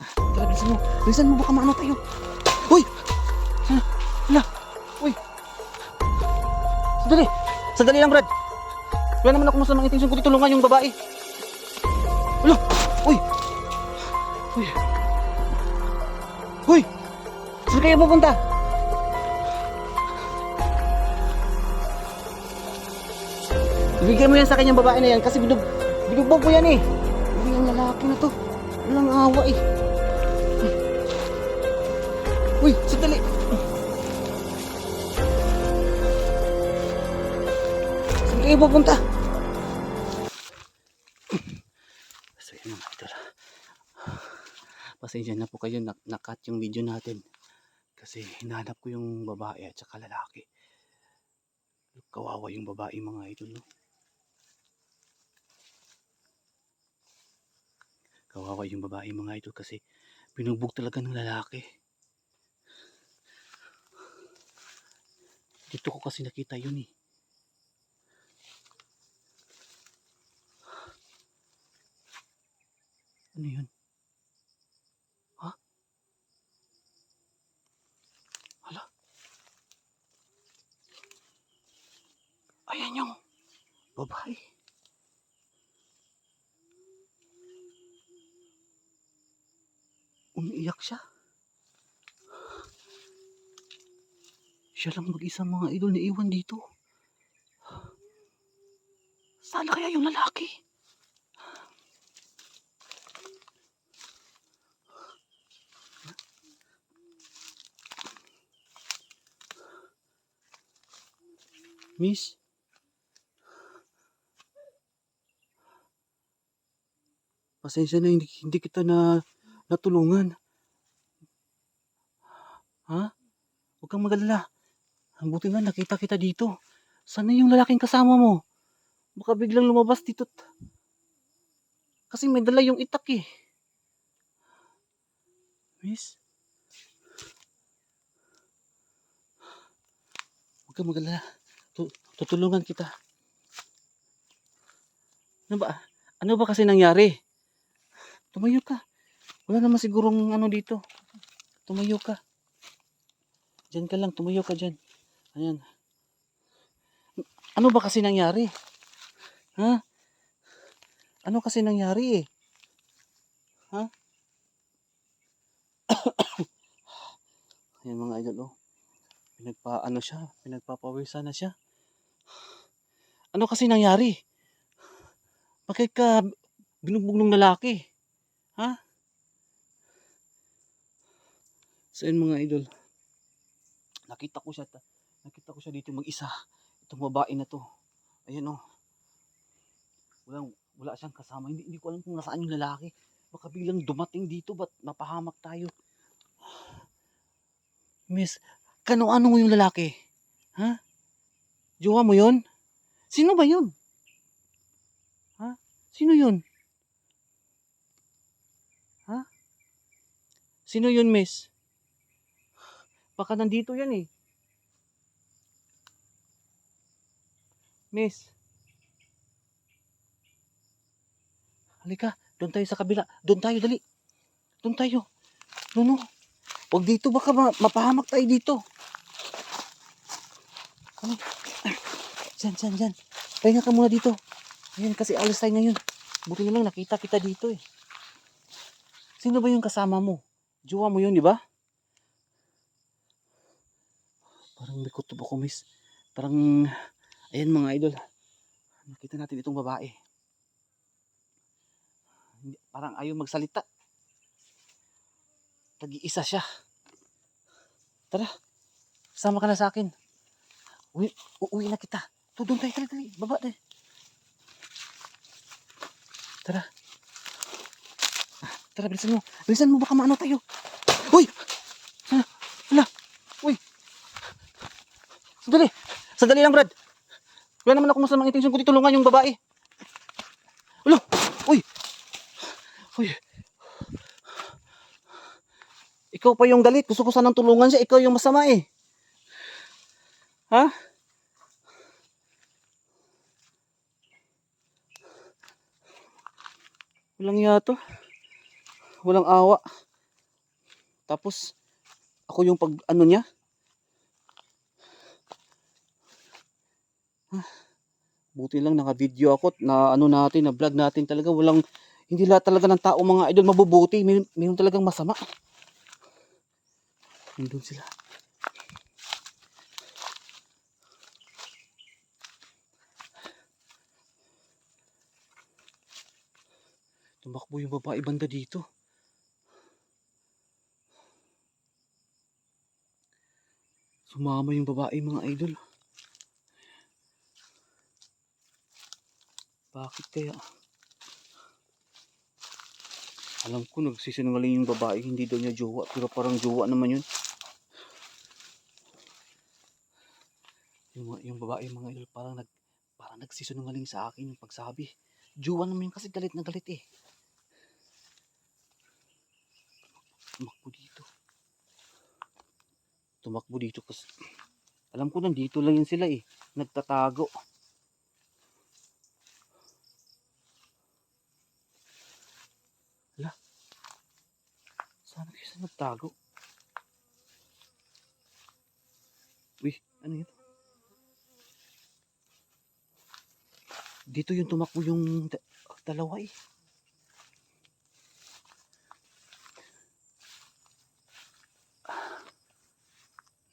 Tara, bilisan mo. Bilisan mo, baka maano tayo. Uy! Hala, hala. Uy! Sandali. Sandali lang, Brad. Wala naman ako masamang intensyon kundi tulungan yung babae. Hala! Uy! Uy! Uy! Saan kayo pupunta? Ibigay mo yan sa kanyang babae na yan kasi binub binugbog ko yan eh. Hindi yung lalaki na to. Walang awa eh. Uy, sandali. Saan kayo pupunta? So yun mga idol. Pasensya na po kayo, nak- nakat yung video natin. Kasi hinahanap ko yung babae at saka lalaki. Kawawa yung babae mga idol. No? Kawawa yung babae mga idol kasi binugbog talaga ng lalaki. Dito ko kasi nakita yun eh. Ano yun? Ha? Hala? Ayan yung babae. Umiiyak siya. Siya lang mag-isa mga idol na iwan dito. Sana kaya yung lalaki? Miss? Pasensya na hindi, hindi kita na natulungan. Ha? Huwag kang magalala. Ang buti nga nakita kita dito. Sana yung lalaking kasama mo? Baka biglang lumabas dito. Kasi may dala yung itak eh. Miss? Huwag kang magalala. Tu- tutulungan kita. Ano ba? Ano ba kasi nangyari? Tumayo ka. Wala naman sigurong ano dito. Tumayo ka. Diyan ka lang, tumayo ka dyan. Ayan. Ano ba kasi nangyari? Ha? Ano kasi nangyari eh? Ha? Ayan mga idol oh. Pinagpa ano siya, pinagpapawisan na siya. Ano kasi nangyari? Bakit ka binugbog ng lalaki? Ha? So yun mga idol. Nakita ko siya. ta- Nakita ko siya dito mag-isa. Itong babae na to. Ayan oh. Walang, wala siyang kasama. Hindi, hindi ko alam kung nasaan yung lalaki. Baka biglang dumating dito. Ba't mapahamak tayo? Miss, kano-ano yung lalaki? Ha? Jowa mo yon? Sino ba yun? Ha? Sino yun? Ha? Sino yun, miss? Baka nandito yan eh. Miss. Halika, doon tayo sa kabila. Doon tayo, dali. Doon tayo. No, no. Huwag dito, baka ma- mapahamak tayo dito. Ano? Diyan, diyan, diyan. Pahinga ka muna dito. Ayan, kasi alis tayo ngayon. Buti na lang nakita kita dito eh. Sino ba yung kasama mo? Jowa mo yun, di ba? Parang may kutob ako, miss. Parang, ayan mga idol. Nakita natin itong babae. Parang ayaw magsalita. Tag-iisa siya. Tara, sama ka na sa akin. Uwi, uuwi na kita. To, doon tayo, tali, tali. Baba tayo. Tara. Tara, bilisan mo. Bilisan mo, baka maano tayo. Uy! Hala. Uy! Sandali. Sandali lang, Brad. Wala naman ako masamang intensyon kundi tulungan yung babae. Ulo! Uy! Uy! Ikaw pa yung galit. Gusto ko sanang tulungan siya. Ikaw yung masama eh. Ha? Walang yato. Walang awa. Tapos, ako yung pag, ano niya. Buti lang naka-video ako na ano natin, na vlog natin talaga. Walang, hindi lahat talaga ng tao mga idol mabubuti. May, mayroon talagang masama. Nandun sila. Tumakbo yung babae banda dito. Sumama yung babae mga idol. Bakit kaya? Alam ko nagsisinungaling yung babae, hindi daw niya jowa, pero parang jowa naman yun. Yung, yung babae mga idol parang nag parang nagsisinungaling sa akin yung pagsabi. Jowa naman yun kasi galit na galit eh. Tumakbo dito. Tumakbo dito kasi alam ko nandito lang yun sila eh. Nagtatago. Hala. Sana kayo sa nagtago? Uy, ano yun? Dito yung tumakbo yung da- dalawa eh.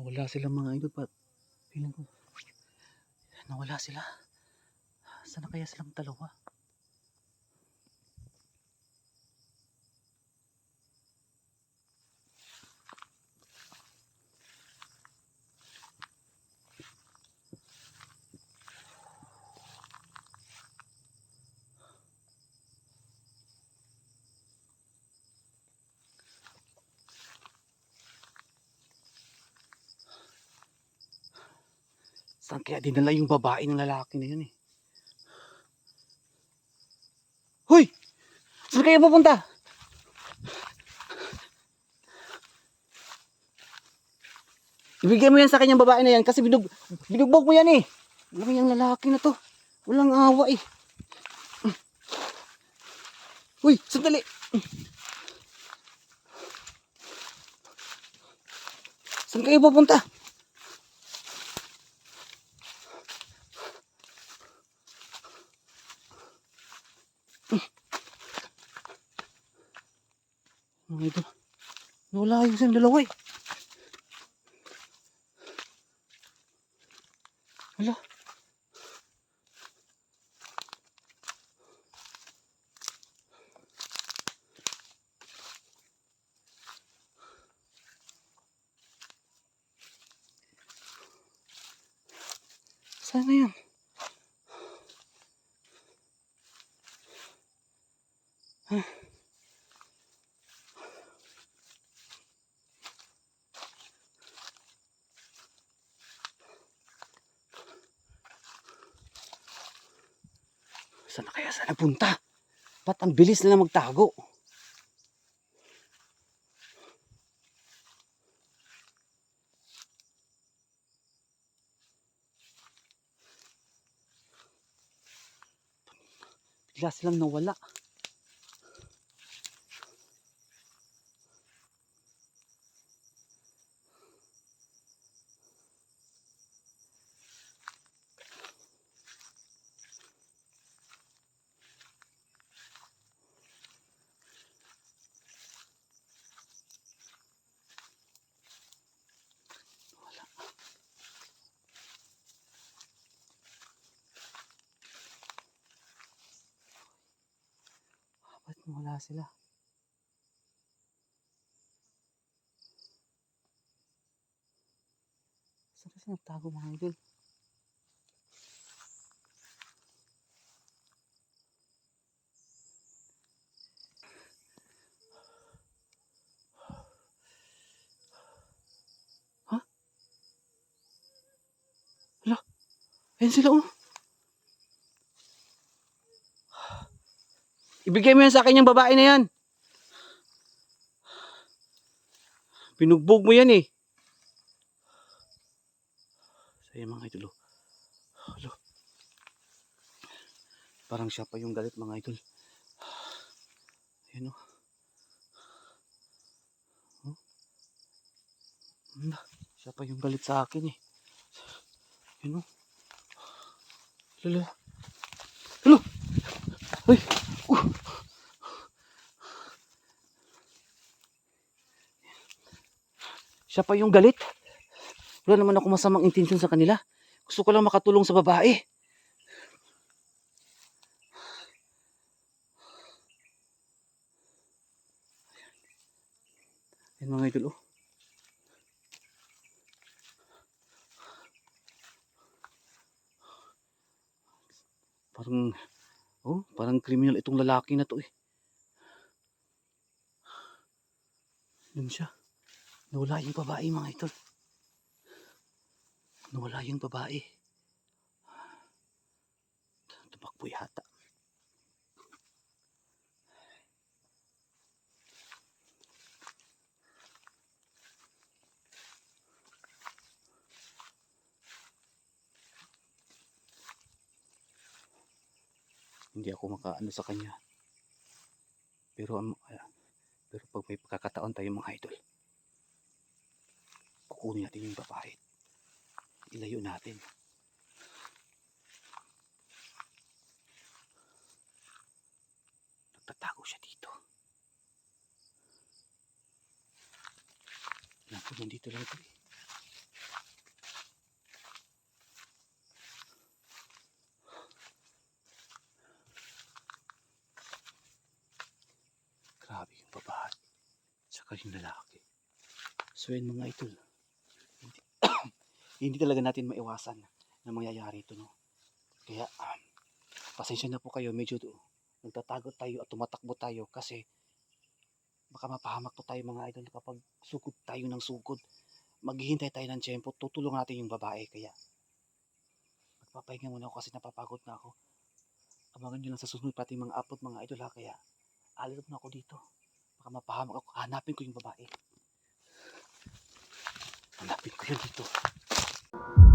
Nawala sila mga idol pa. Feeling ko. Nawala sila. Sana kaya silang dalawa? Saan kaya dinala yung babae ng lalaki na yun eh? Hoy! Saan kayo pupunta? Ibigay mo yan sa kanyang babae na yan kasi binug binugbog mo yan eh. Alam mo yung lalaki na to. Walang awa eh. Uy, sandali. Saan kayo pupunta? Mga ito. Nawala yung isang dalawa eh. Hala. Saan na yan? Saan saan napunta? Ba't ang bilis nila magtago? Bigla silang nawala. Wala sila? Saan kasi nagtago mga idol? Ayun sila oh. Ibigay mo yan sa akin yung babae na yan. Pinugbog mo yan eh. Saya mga idol. oh. Parang siya pa yung galit mga idol. Ayan o. Oh. Ano? Siya pa yung galit sa akin eh. Yun o. Lalo. Lalo. Ay. Siya pa yung galit. Wala naman ako masamang intensyon sa kanila. Gusto ko lang makatulong sa babae. Yan mga idol oh. Parang, oh, parang criminal itong lalaki na to eh. Yun siya. Nawala yung babae mga idol. Nawala yung babae. Tumakbo yata. Hindi ako makaano sa kanya. Pero ah, pero pag may pagkakataon tayo mga idol, kukunin natin yung babae. Ilayo natin. Nagtatago siya dito. Naku, nandito lang ito eh. Grabe yung babae. Saka yung lalaki. So yun mga idol. Hindi, talaga natin maiwasan na mangyayari ito. No? Kaya um, pasensya na po kayo. Medyo to, nagtatago tayo at tumatakbo tayo kasi baka mapahamak po tayo mga idol kapag sugod tayo ng sugod. Maghihintay tayo ng tiyempo. Tutulong natin yung babae. Kaya magpapahinga muna ako kasi napapagod na ako. Abangan nyo lang sa susunod pati mga upload mga idol ha. Kaya alis na ako dito. Baka mapahamak ako. Hanapin ko yung babae. Hanapin ko yun dito. you